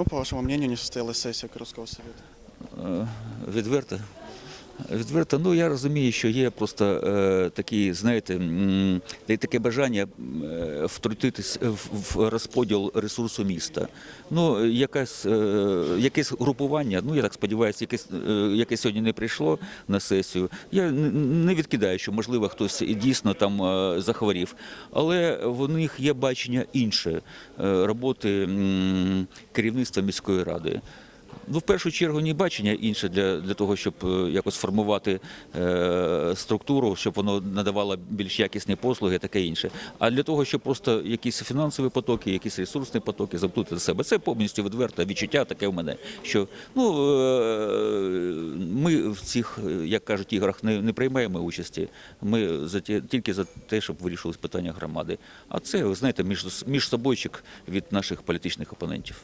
Ну, по вашому мнению, не состоялась сессия Крымского совета? Е, Відверто. Відверто, ну я розумію, що є просто е, такі, знаєте, м, таке бажання е, втрутитись в, в розподіл ресурсу міста. Ну, якась, е, якесь групування, ну я так сподіваюся, яке, е, яке сьогодні не прийшло на сесію. Я не відкидаю, що можливо хтось дійсно там е, захворів, але в них є бачення інше е, роботи м, керівництва міської ради. Ну, в першу чергу, не бачення інше для, для того, щоб е, якось формувати е, структуру, щоб воно надавало більш якісні послуги, таке інше. А для того, щоб просто якісь фінансові потоки, якісь ресурсні потоки заплутати за себе. Це повністю відверте відчуття таке в мене. Що ну е, ми в цих, е, як кажуть, іграх не, не приймаємо участі. Ми за ті, тільки за те, щоб вирішилось питання громади. А це, ви знаєте, між, між собойчик від наших політичних опонентів.